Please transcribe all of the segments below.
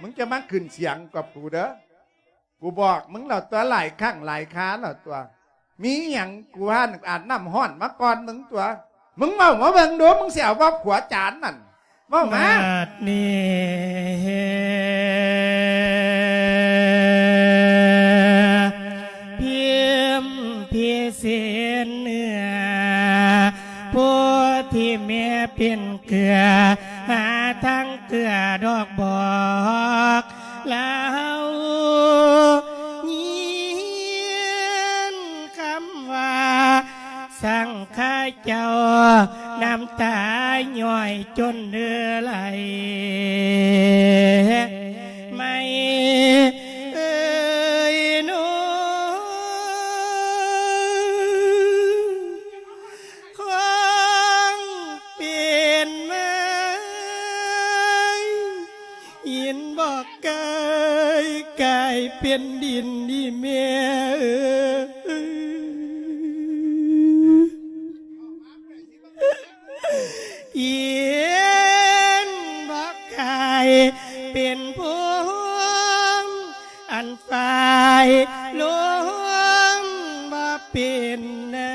มึงจะมาขึ้นเสียงกับกูเด้อกูบอกมึงเหล่าตัวหลายข้างหลายค้าเหล่าตัว มีอย่างกูห่านอ่านน้ำห้อนมาก่อนมึงตัว มึงเมามาเบิ่งดูมึงเสียว่าผัวจานนั่นเมามานี่ ข้าเจ้า น้ำตาย่อยจนเดือไหลไม่เอ่ยนูคงเปลี่ยนไหมยินบอกเกายกายเป็นดิน อียนบอกกายเป็นพวงอันฝ่ายลวงมาเป็นน้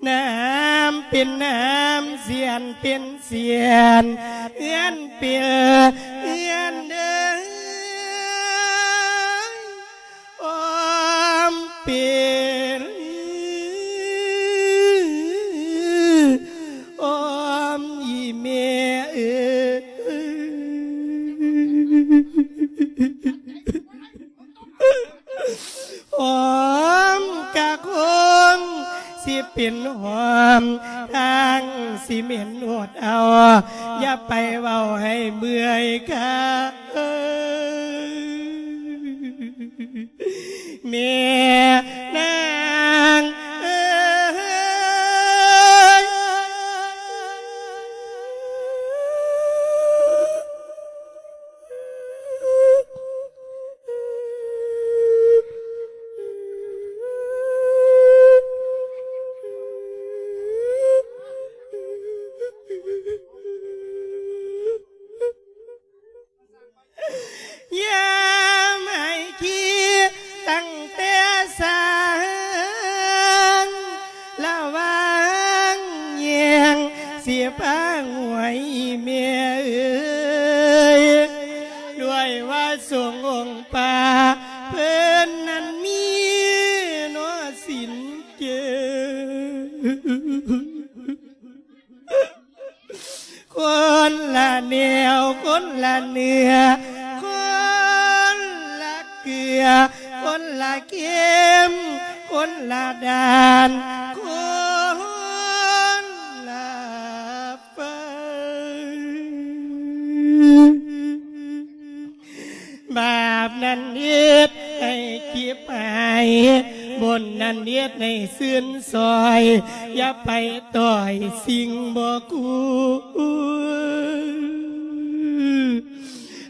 ำน้ำเป็นน้ำเสียนเป็นเสียนเอื้อนเปียเอื้อนเดินอ เอมกะคงสิเป็นหอมทางสิเหม็นอดเอา อย่าไปเว้าให้เมื่อยกะ อคนละเหนียวคนละเนนั้นเฮ็ดให้เสื่อนซอย อย่าไปต่อยสิ่งบ่กู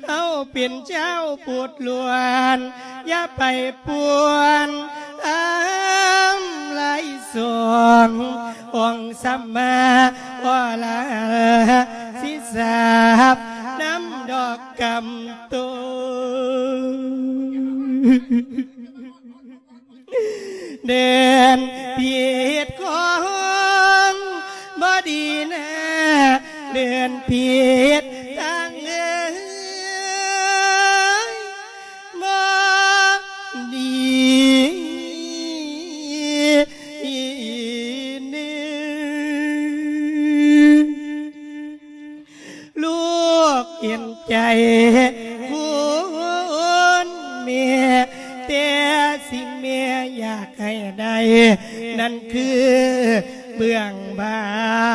เอาเป็นเจ้าปวดลวน อย่าไปปวนอ้ามไหลสององสัมมาวาลาสิสาบน้ำดอกกำโต เดินเพียดของบอดีนะเดินเพียดทางเอ้ยบอดีลูกเห็นใจ ให้ได้นั่นคือเบื้องบา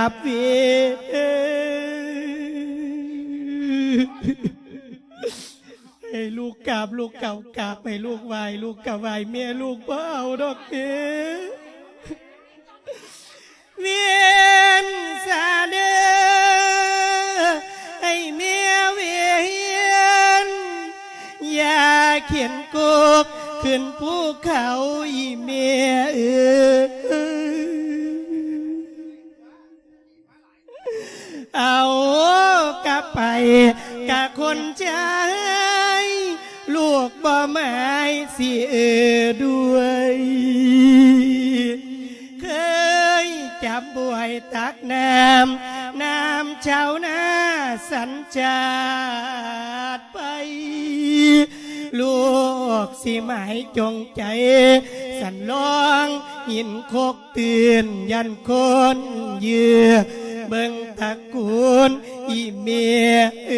ปเวีให้ลูกกราบลูกเก่ากราบให้ลูกไหวลูกกราบไหวเมียลูกเบเอาดอกเบี้ย เอากะไปกะคนใจลูกบ่หมายสิเออด้วย เคยจับบวยตักน้ำน้ำชาวนาสัญจาดไป ลูกสิหมายจงใจ สันลองหินโคกเตือนยันคนเยือ เบิ่งตะกูลอีเมียเอ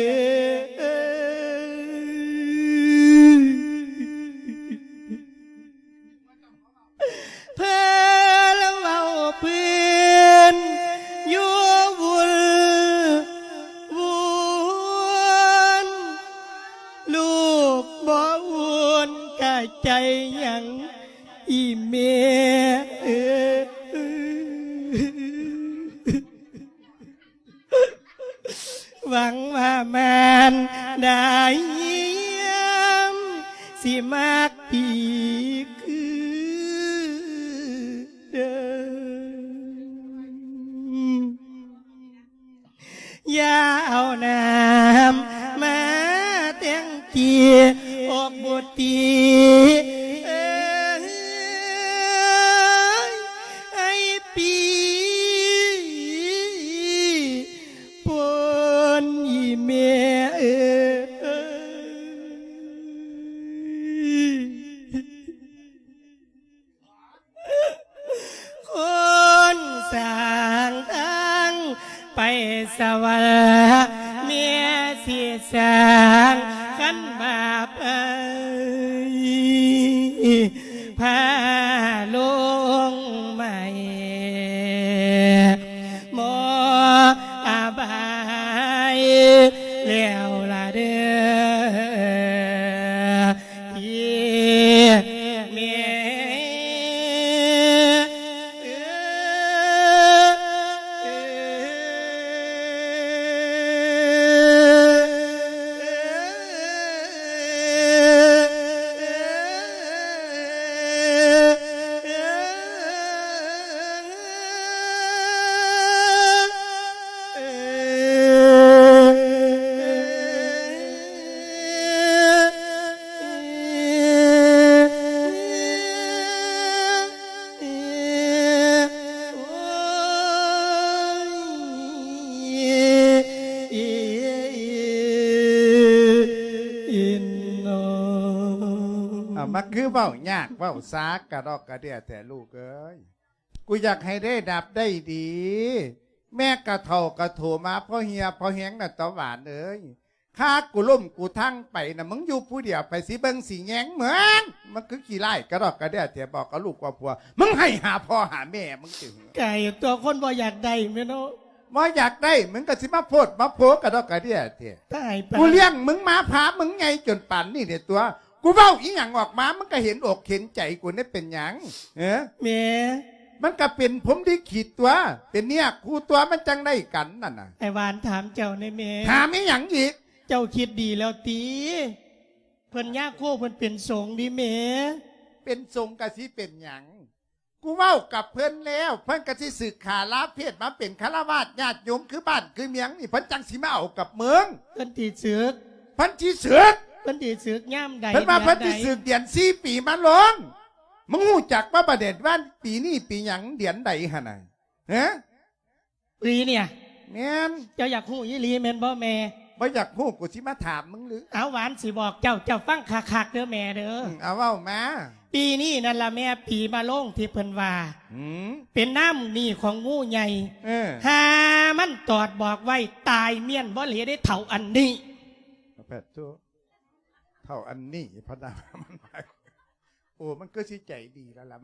เพื่อแล้วเว้าเพื่อนอยู่วุ่นวุ่นลูกบ่วุ่นกะใจยังอีเมียเออ หวังว่ามันได้เยี่ยมสิมากปี เมียสีสา คือเว้ายากเว้าซากกระดอกกระเดียแต่ลูกเอ้ยกูอยากให้ได้ดับได้ดี แม่กระเทากระโถมาพ่อเฮียพ่อเฮงน่ะตะหวานเอ้ยข้ากูล่มกูทั้งไปนะมึงอยู่ผู้เดียวไปสิเบิงสีแงงเหมือนมันคือขี้ไล่กระดอกกระเดียแต่บอกกับลูกว่าผัว มึงให้หาพ่อหาแม่มึงจึงไก่ตัวคนบ่อยากได้แม่เนาะว่าอยากได้มึงก็สิมาโพดมาโพกระดอกกระเดียเถอะตายไปกูเลี้ยงมึงมาพามึงไงจนป่านนี่เนี่ยตัว กูเบ้าอีหยังออกมา มันก็เห็นอกเห็นใจกูนี่เป็นหยังเออแม่มันก็เป็นผมที่ขีดตัว เป็นเนี่ยครูตัวมันจังได้กันนั่นน่ะไอ้หวานถามเจ้าในแม่ถามอีหยังอีก เจ้าคิดดีแล้วตีเพิ่นยากโคเพิ่นเป็นสงฆ์ดีแม่เป็นทรงกะสิเป็นหยัง กูเว้ากับเพิ่นแล้ว เพิ่นกะสิสึกขาลาเพศมาเป็นคารวาสญาติโยมคือบ้านคือเมียงนี่เพิ่นจังสิมาเอากับเมืองเพิ่นตีเสือก เพิ่นสิสึกเพิ่นตีเสือกย่ามใดเพิ่นมาดืเพิ่อนใดสิสึกเดือนสี่ปีมาลงมึงหูจักว่าประเด็นว่าปีนี้ปีหยังเดือนใดหะน่ะฮะปีเนี่ยแม่นเจ้าอยากหูยี่ลีแม่นบ่แม่บ่อยากพูดกูสิมาถามมึงหรือเอาหวานสิบอกเจ้าเจ้าฟังคักๆเด้อแม่เด้อมเอาเว้ามาปีนี้นั่นละแม่ปีมาลงที่เพิ่นว่าอืมเป็นน้ำนี่ของงูใหญ่เออหามันตอดบอกไว้ตายเมียนบ่เหลือได้เท่าอันนี้แปดตัว เท่าอันนี้พระนามมันมาโอ้มันก็สิใจดีแล้วล่ะ